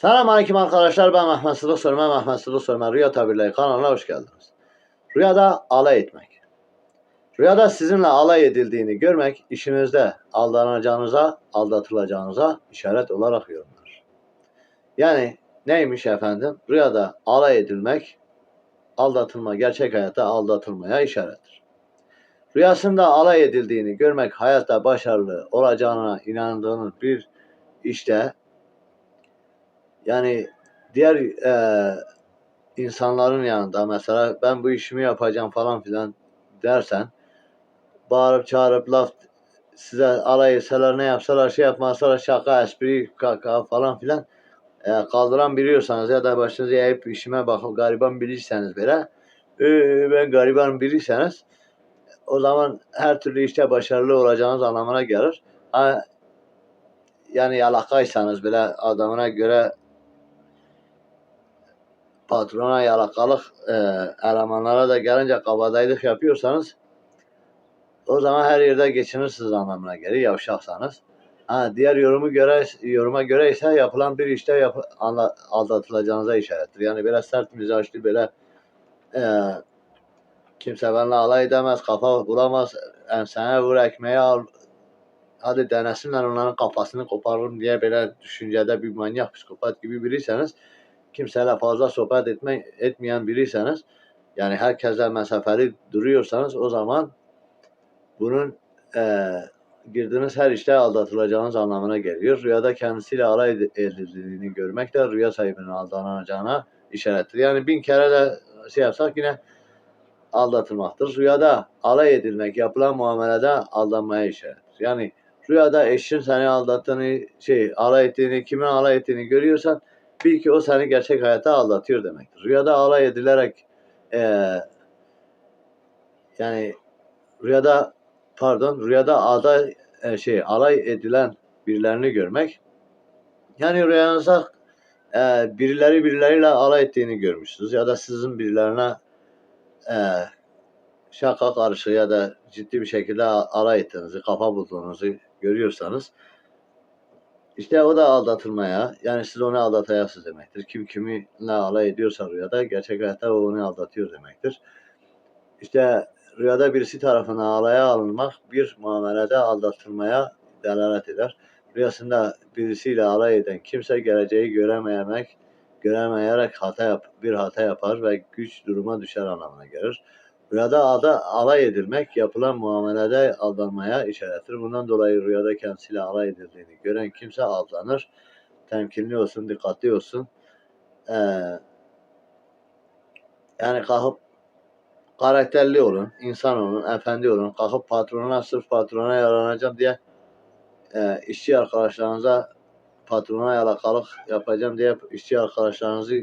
Selam aleyküm arkadaşlar ben Mehmet Sıdık Sörmen Mehmet Sıdık Sörmen Rüya Tabirleri kanalına hoş geldiniz. Rüyada alay etmek. Rüyada sizinle alay edildiğini görmek işinizde aldanacağınıza, aldatılacağınıza işaret olarak yorumlar. Yani neymiş efendim? Rüyada alay edilmek, aldatılma, gerçek hayatta aldatılmaya işarettir. Rüyasında alay edildiğini görmek hayatta başarılı olacağına inandığınız bir işte yani diğer e, insanların yanında mesela ben bu işimi yapacağım falan filan dersen bağırıp çağırıp laf size alay etseler ne yapsalar şey yapmasalar şaka espri kaka falan filan e, kaldıran biliyorsanız ya da başınıza eğip işime bakıp gariban biriyseniz böyle e, ben gariban biriyseniz o zaman her türlü işte başarılı olacağınız anlamına gelir. Ha, yani yalakaysanız bile adamına göre patrona yalakalık e, elemanlara da gelince kabadayılık yapıyorsanız o zaman her yerde geçinirsiniz anlamına gelir yavşaksanız. Ha, diğer yorumu göre yoruma göre ise yapılan bir işte yap, anla- aldatılacağınıza işarettir. Yani böyle sert mizaçlı böyle e, kimse benimle alay edemez, kafa bulamaz, ensene vur ekmeği al, hadi denesinler onların kafasını koparırım diye böyle düşüncede bir manyak psikopat gibi biriyseniz kimseyle fazla sohbet etme, etmeyen biriyseniz yani herkesle mesafeli duruyorsanız o zaman bunun eee girdiğiniz her işte aldatılacağınız anlamına geliyor. Rüyada kendisiyle alay ed- edildiğini görmek de rüya sahibinin aldanacağına işarettir. Yani bin kere de şey yapsak yine aldatılmaktır. Rüyada alay edilmek yapılan muamelede aldanmaya işarettir. Yani rüyada eşin seni aldattığını, şey alay ettiğini, kimin alay ettiğini görüyorsan bil ki o seni gerçek hayatta aldatıyor demektir. Rüyada alay edilerek eee yani rüyada pardon rüyada ada e, şey alay edilen birilerini görmek yani rüyanızda e, birileri birileriyle alay ettiğini görmüşsünüz ya da sizin birilerine e, şaka karşı ya da ciddi bir şekilde alay ettiğinizi, kafa bulduğunuzu görüyorsanız işte o da aldatılmaya, yani siz onu aldatayasınız demektir. Kim kiminle alay ediyorsa rüyada, gerçek hayatta o onu aldatıyor demektir. İşte rüyada birisi tarafından alaya alınmak bir muamelede aldatılmaya delalet eder. Rüyasında birisiyle alay eden kimse geleceği göremeyemek, göremeyerek hata yap, bir hata yapar ve güç duruma düşer anlamına gelir. Rüyada ada, alay edilmek yapılan muamelede aldanmaya işarettir. Bundan dolayı rüyada kendisiyle alay edildiğini gören kimse aldanır. Temkinli olsun, dikkatli olsun. Ee, yani kalkıp karakterli olun, insan olun, efendi olun. Kalkıp patrona sırf patrona yaranacağım diye e, işçi arkadaşlarınıza patrona yalakalık yapacağım diye işçi arkadaşlarınızı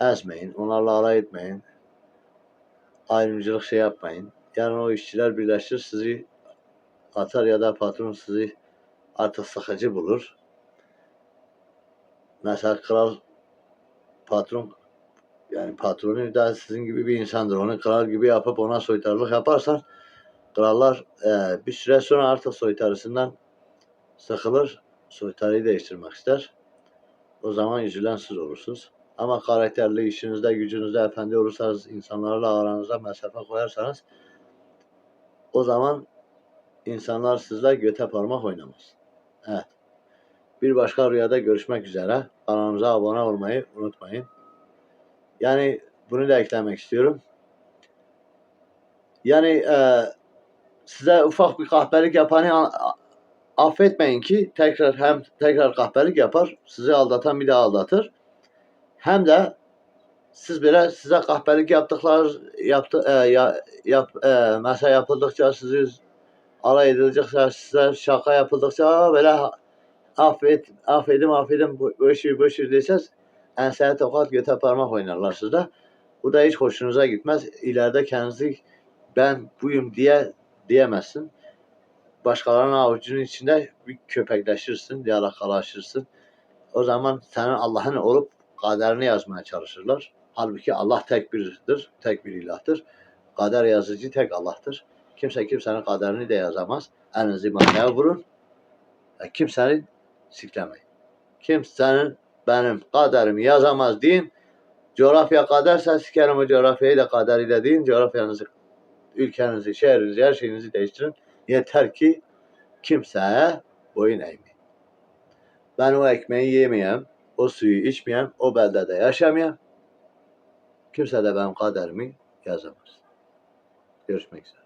ezmeyin. Onlarla alay etmeyin. Ayrımcılık şey yapmayın. Yarın o işçiler birleşir sizi atar ya da patron sizi artık sıkıcı bulur. Mesela kral patron yani patronu da sizin gibi bir insandır. Onu kral gibi yapıp ona soytarılık yaparsan krallar e, bir süre sonra artık soytarısından sıkılır. Soytarıyı değiştirmek ister. O zaman üzülen siz olursunuz. Ama karakterli, işinizde, gücünüzde efendi olursanız, insanlarla aranızda mesafe koyarsanız o zaman insanlar sizle göte parmak oynamaz. Evet. Bir başka rüyada görüşmek üzere. Kanalımıza abone olmayı unutmayın. Yani bunu da eklemek istiyorum. Yani e, size ufak bir kahpelik yapanı a- affetmeyin ki tekrar hem tekrar kahpelik yapar, sizi aldatan bir daha aldatır. Hem de siz böyle size kahpelik yaptıklar yaptı e, ya, yap e, mesela yapıldıkça sizi alay edilecekse size şaka yapıldıkça "Aa, böyle affet affedim affedim bu bu işi bu işi deseniz enseye tokat göte parmak oynarlar sizde. Bu da hiç hoşunuza gitmez. İleride kendinizi ben buyum diye diyemezsin. Başkalarının avucunun içinde bir köpekleşirsin, yalakalaşırsın. O zaman senin Allah'ın olup kaderini yazmaya çalışırlar. Halbuki Allah tek birdir, tek bir ilahtır. Kader yazıcı tek Allah'tır. Kimse kimsenin kaderini de yazamaz. Elinizi masaya vurun. ve Kimsenin siklemeyin. kimsenin benim kaderimi yazamaz deyin. Coğrafya kaderse sikerim o coğrafyayı da kaderiyle deyin. Coğrafyanızı, ülkenizi, şehrinizi, her şeyinizi değiştirin. Yeter ki kimseye boyun eğmeyin. Ben o ekmeği yemeyeyim, o suyu içmeyeyim, o beldede yaşamayayım. Kimse de benim kaderimi yazamaz. Görüşmek üzere.